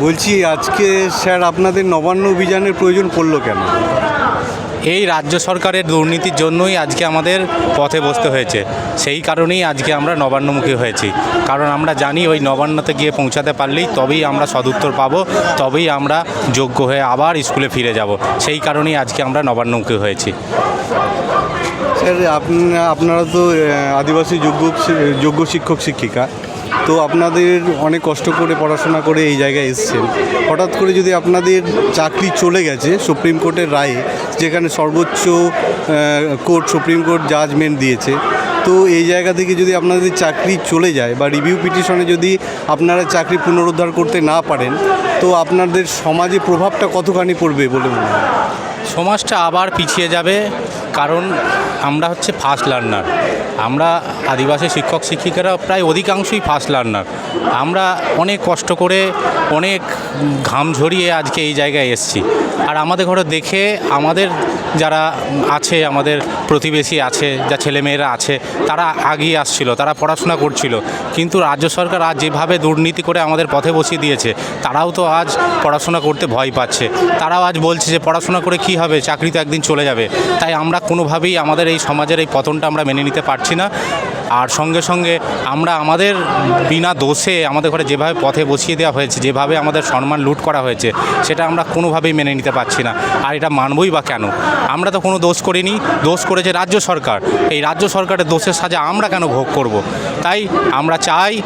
বলছি আজকে স্যার আপনাদের নবান্ন অভিযানের প্রয়োজন পড়ল কেন? এই রাজ্য সরকারের দুর্নীতির জন্যই আজকে আমাদের পথে বসতে হয়েছে। সেই কারণেই আজকে আমরা নবান্নমুখী হয়েছি। কারণ আমরা জানি ওই নবান্নতে গিয়ে পৌঁছাতে পারলেই তবেই আমরা সদুত্তর পাবো তবেই আমরা যোগ্য হয়ে আবার স্কুলে ফিরে যাব। সেই কারণেই আজকে আমরা নবান্নমুখী হয়েছি। স্যার আপনা আপনারা তো আদিবাসী যোগ্য যোগ্য শিক্ষক শিক্ষিকা। তো আপনাদের অনেক কষ্ট করে পড়াশোনা করে এই জায়গায় এসছেন। হঠাৎ করে যদি আপনাদের চাকরি চলে গেছে সুপ্রিম কোর্টের রায়ে, যেখানে সর্বোচ্চ কোর্ট, সুপ্রিম কোর্ট জাজমেন্ট দিয়েছে, তো এই জায়গা থেকে যদি আপনাদের চাকরি চলে যায় বা রিভিউ পিটিশনে যদি আপনারা চাকরি পুনরুদ্ধার করতে না পারেন, তো আপনাদের সমাজে প্রভাবটা কতখানি পড়বে বলে মনে হয়? সমাজটা আবার পিছিয়ে যাবে, কারণ আমরা হচ্ছে ফার্স্ট লার্নার আমরা আদিবাসী শিক্ষক শিক্ষিকারা প্রায় অধিকাংশই ফার্স্ট লার্নার আমরা অনেক কষ্ট করে অনেক ঘাম ঝরিয়ে আজকে এই জায়গায় এসেছি। আর আমাদের ঘরে দেখে আমাদের যারা আছে, আমাদের প্রতিবেশী আছে, যা ছেলেমেয়েরা আছে, তারা আগিয়ে আসছিল, তারা পড়াশোনা করছিল। কিন্তু রাজ্য সরকার আজ যেভাবে দুর্নীতি করে আমাদের পথে বসিয়ে দিয়েছে, তারাও তো আজ পড়াশোনা করতে ভয় পাচ্ছে। তারাও আজ বলছে যে পড়াশোনা করে কি হবে, চাকরি তো একদিন চলে যাবে। তাই আমরা কোনোভাবেই আমাদের এই সমাজের এই পতনটা আমরা মেনে নিতে পারছি না। আর সঙ্গে সঙ্গে আমরা আমাদের বিনা দোষে আমাদের ঘরে যেভাবে পথে বসিয়ে দেওয়া হয়েছে, যেভাবে আমাদের সম্মান লুট করা হয়েছে, সেটা আমরা কোনোভাবেই মেনে নিতে পারছি না। আর এটা মানবই বা কেন? আমরা তো কোনো দোষ করিনি। দোষ করেছে রাজ্য সরকার। এই রাজ্য সরকারের দোষের সাজা আমরা কেন ভোগ করব। তাই আমরা চাই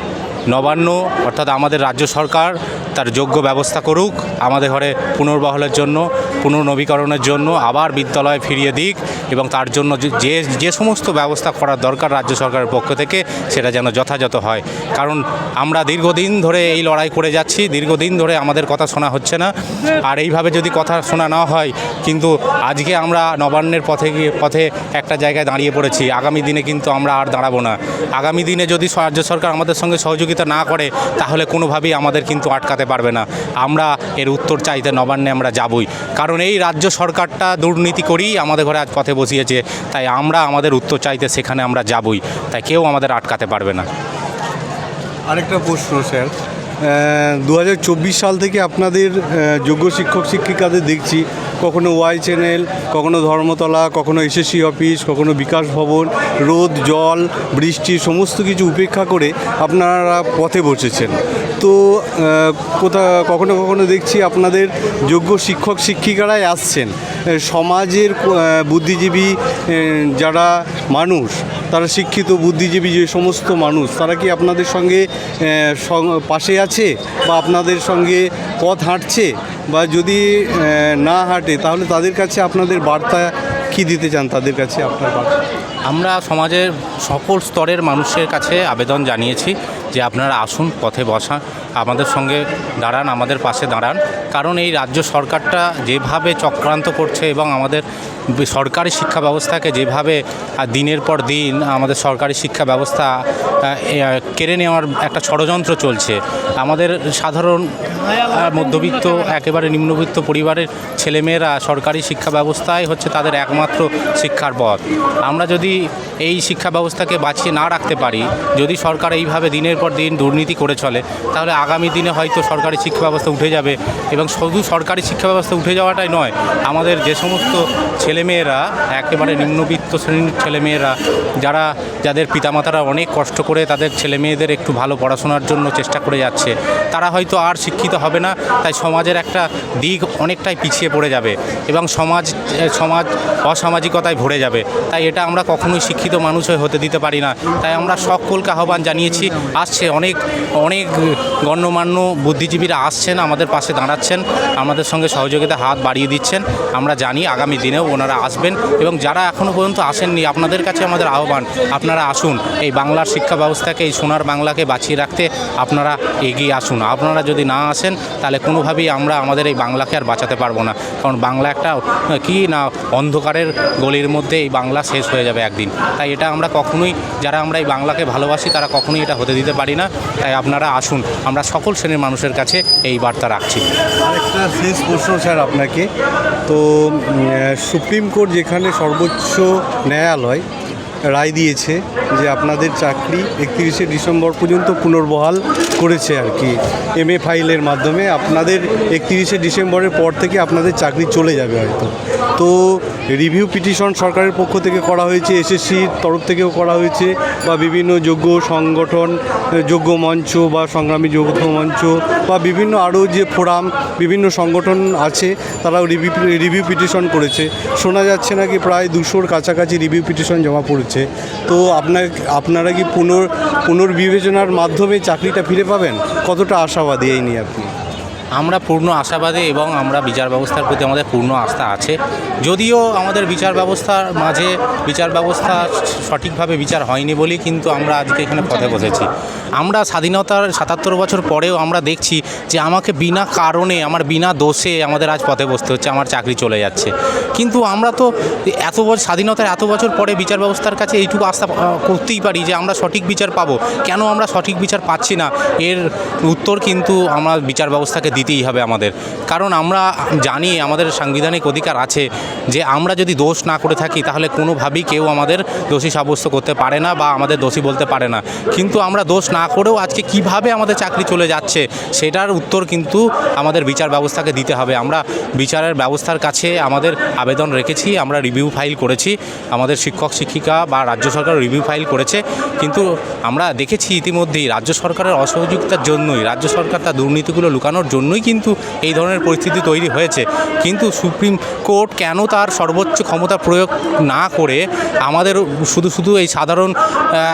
নবান্ন, অর্থাৎ আমাদের রাজ্য সরকার তার যোগ্য ব্যবস্থা করুক, আমাদের ঘরে পুনর্বহলের জন্য, পুনর্নবীকরণের জন্য, আবার বিদ্যালয় ফিরিয়ে দিক এবং তার জন্য যে- যে সমস্ত ব্যবস্থা করার দরকার রাজ্য সরকারের পক্ষ থেকে, সেটা যেন যথাযথ হয়। কারণ আমরা দীর্ঘদিন ধরে এই লড়াই করে যাচ্ছি, দীর্ঘদিন ধরে আমাদের কথা শোনা হচ্ছে না। আর এইভাবে যদি কথা শোনা না হয়, কিন্তু আজকে আমরা নবান্নের পথে গিয়ে, পথে একটা জায়গায় দাঁড়িয়ে পড়েছি। আগামী দিনে কিন্তু আমরা আর দাঁড়াবো না। আগামী দিনে যদি রাজ্য সরকার আমাদের সঙ্গে সহযোগিতা না করে, তাহলে কোনোভাবেই আমাদের কিন্তু আটকাতে পারবে না। আমরা এর উত্তর চাইতে নবান্নে আমরা যাবই। কারণ এই রাজ্য সরকারটা দুর্নীতি করেই আমাদের ঘরে আজ পথে বসিয়েছে। তাই আমরা আমাদের উত্তর চাইতে সেখানে আমরা যাবই। তাই কেউ আমাদের আটকাতে পারবে না। আরেকটা প্রশ্ন, স্যার। দু হাজার চব্বিশ সাল থেকে আপনাদের যোগ্য শিক্ষক, শিক্ষিকাদের দেখছি। কখনো ওয়াই চ্যানেল, কখনো ধর্মতলা, কখনো এসএসসি অফিস, কখনো বিকাশ ভবন, রোদ, জল, বৃষ্টি, সমস্ত কিছু উপেক্ষা করে আপনারা পথে বসেছেন। তো কোথা, কখনো কখনো দেখছি আপনাদের যোগ্য শিক্ষক শিক্ষিকারাই আসছেন। সমাজের বুদ্ধিজীবী যারা মানুষ, তারা শিক্ষিত, বুদ্ধিজীবী যে সমস্ত মানুষ, তারা কি আপনাদের সঙ্গে পাশে আছে? বা আপনাদের সঙ্গে পথ হাঁটছে? বা যদি না হাঁটে, তাহলে তাদের কাছে আপনাদের বার্তা কি দিতে চান? তাদের কাছে আপনার বার্তা। আমরা সমাজের সকল স্তরের মানুষের কাছে আবেদন জানিয়েছি। যে আপনারা আসুন, পথে বসান আমাদের সঙ্গে দাঁড়ান, আমাদের পাশে দাঁড়ান। কারণ এই রাজ্য সরকারটা যেভাবে চক্রান্ত করছে এবং আমাদের সরকারি শিক্ষা ব্যবস্থাকে যেভাবে দিনের পর দিন আমাদের সরকারি শিক্ষা ব্যবস্থা কেড়ে নেওয়ার একটা ষড়যন্ত্র চলছে। আমাদের সাধারণ মধ্যবিত্ত, একেবারে নিম্নবিত্ত পরিবারের ছেলেমেয়েরা সরকারি শিক্ষা ব্যবস্থাই হচ্ছে তাদের একমাত্র শিক্ষার পথ। আমরা যদি এই শিক্ষা ব্যবস্থাকে বাঁচিয়ে না রাখতে পারি, যদি সরকার এইভাবে দিনের পর দিন দুর্নীতি করে চলে, তাহলে আগামী দিনে হয়তো সরকারি শিক্ষা ব্যবস্থা উঠে যাবে এবং শুধু সরকারি শিক্ষা ব্যবস্থা উঠে যাওয়াটাই নয়, আমাদের যে সমস্ত ছেলেমেয়েরা, একেবারে নিম্নবিত্ত শ্রেণির ছেলেমেয়েরা, যারা, যাদের পিতামাতারা অনেক কষ্ট করে তাদের ছেলেমেয়েদের একটু ভালো পড়াশোনার জন্য চেষ্টা করে যাচ্ছে, তারা হয়তো আর শিক্ষিত হবে না, তাই সমাজের একটা দিক অনেকটাই পিছিয়ে পড়ে যাবে এবং সমাজ সমাজ অসামাজিকতায় ভরে যাবে। তাই এটা আমরা কখনোই শিক্ষিত মানুষ হয়ে হতে দিতে পারি না। তাই আমরা সকলকে আহ্বান জানিয়েছি, আসছে অনেক অনেক গণ্যমান্য বুদ্ধিজীবীরা আসছেন, আমাদের পাশে দাঁড়াচ্ছেন, আমাদের সঙ্গে সহযোগিতা হাত বাড়িয়ে দিচ্ছেন। আমরা জানি আগামী দিনেও ওনারা আসবেন এবং যারা এখনও পর্যন্ত আসেননি, আপনাদের কাছে আমাদের আহ্বান, আপনারা আসুন। এই বাংলার শিক্ষা ব্যবস্থাকে, এই সোনার বাংলাকে বাঁচিয়ে রাখতে আপনারা এগিয়ে আসুন। আপনারা যদি না আসেন, তাহলে কোনোভাবেই আমরা আমাদের এই বাংলাকে আর বাঁচাতে পারব না। কারণ বাংলা একটা কি না অন্ধকারের গলির মধ্যে এই বাংলা শেষ হয়ে যাবে একদিন। তাই এটা আমরা কখনোই, যারা আমরা এই বাংলাকে ভালোবাসি তারা কখনোই এটা হতে দিতে পারি না। তাই আপনারা আসুন, আমরা সকল শ্রেণির মানুষের কাছে এই বার্তা রাখছি। আরেকটা শেষ প্রশ্ন স্যার আপনাকে। তো সুপ্রিম কোর্ট যেখানে সর্বোচ্চ ন্যায়ালয় রায় দিয়েছে যে আপনাদের চাকরি একত্রিশে ডিসেম্বর পর্যন্ত পুনর্বহাল করেছে আর কি এম ফাইলের মাধ্যমে, আপনাদের একত্রিশে ডিসেম্বরের পর থেকে আপনাদের চাকরি চলে যাবে হয়তো। তো রিভিউ পিটিশন সরকারের পক্ষ থেকে করা হয়েছে, এসএসসির তরফ থেকেও করা হয়েছে বা বিভিন্ন যোগ্য সংগঠন, যোগ্য মঞ্চ বা সংগ্রামী যোগ্য মঞ্চ বা বিভিন্ন আরও যে ফোরাম, বিভিন্ন সংগঠন আছে, তারাও রিভিউ রিভিউ পিটিশন করেছে। শোনা যাচ্ছে নাকি প্রায় দুশোর কাছাকাছি রিভিউ পিটিশন জমা পড়েছে। তো আপনার, আপনারা কি পুনর, পুনর্বিবেচনার মাধ্যমে চাকরিটা ফিরে পাবেন? কতটা আশাবাদী এই নিয়ে আপনি? আমরা পূর্ণ আশাবাদী এবং আমরা বিচার ব্যবস্থার প্রতি আমাদের পূর্ণ আস্থা আছে। যদিও আমাদের বিচার ব্যবস্থার মাঝে বিচার ব্যবস্থা সঠিকভাবে বিচার হয়নি বলেই কিন্তু আমরা আজকে এখানে পথে বসেছি। আমরা স্বাধীনতার সাতাত্তর বছর পরেও আমরা দেখছি যে আমাকে বিনা কারণে, আমার বিনা দোষে আমাদের আজ পথে বসতে হচ্ছে, আমার চাকরি চলে যাচ্ছে। কিন্তু আমরা তো এত বছর স্বাধীনতার এত বছর পরে বিচার ব্যবস্থার কাছে এইটুকু আস্থা করতেই পারি যে আমরা সঠিক বিচার পাবো। কেন আমরা সঠিক বিচার পাচ্ছি না? এর উত্তর কিন্তু আমরা বিচার ব্যবস্থাকে দিতেই হবে আমাদের। কারণ আমরা জানি আমাদের সাংবিধানিক অধিকার আছে যে আমরা যদি দোষ না করে থাকি, তাহলে কোনোভাবেই কেউ আমাদের দোষী সাব্যস্ত করতে পারে না বা আমাদের দোষী বলতে পারে না। কিন্তু আমরা দোষ না করেও আজকে কীভাবে আমাদের চাকরি চলে যাচ্ছে, সেটার উত্তর কিন্তু আমাদের বিচার ব্যবস্থাকে দিতে হবে। আমরা বিচারের ব্যবস্থার কাছে আমাদের আবেদন রেখেছি, আমরা রিভিউ ফাইল করেছি, আমাদের শিক্ষক, শিক্ষিকা বা রাজ্য সরকার রিভিউ ফাইল করেছে। কিন্তু আমরা দেখেছি ইতিমধ্যেই রাজ্য সরকারের অসহযোগিতার জন্যই, রাজ্য সরকার তার দুর্নীতিগুলো লুকানোর জন্যই কিন্তু এই ধরনের পরিস্থিতি তৈরি হয়েছে। কিন্তু সুপ্রিম কোর্ট কেন তার সর্বোচ্চ ক্ষমতা প্রয়োগ না করে আমাদের শুধু শুধু এই সাধারণ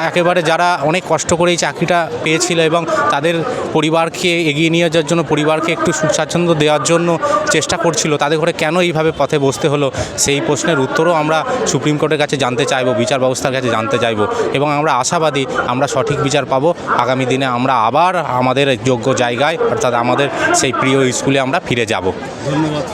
একেবারে যারা অনেক কষ্ট করে এই চাকরিটা পেয়েছিল এবং তাদের পরিবারকে এগিয়ে নিয়ে যাওয়ার জন্য, পরিবারকে একটু সুখ স্বাচ্ছন্দ্য দেওয়ার জন্য চেষ্টা করছিল, তাদের ঘরে কেন এইভাবে পথে বসতে হলো সেই প্রশ্নের উত্তরও আমরা সুপ্রিম কোর্টের কাছে জানতে চাইব, বিচার ব্যবস্থার কাছে জানতে চাইব এবং আমরা আশাবাদী আমরা সঠিক বিচার পাবো। আগামী দিনে আমরা আবার আমাদের যোগ্য জায়গায়, অর্থাৎ আমাদের সেই প্রিয় স্কুলে আমরা ফিরে যাব। ধন্যবাদ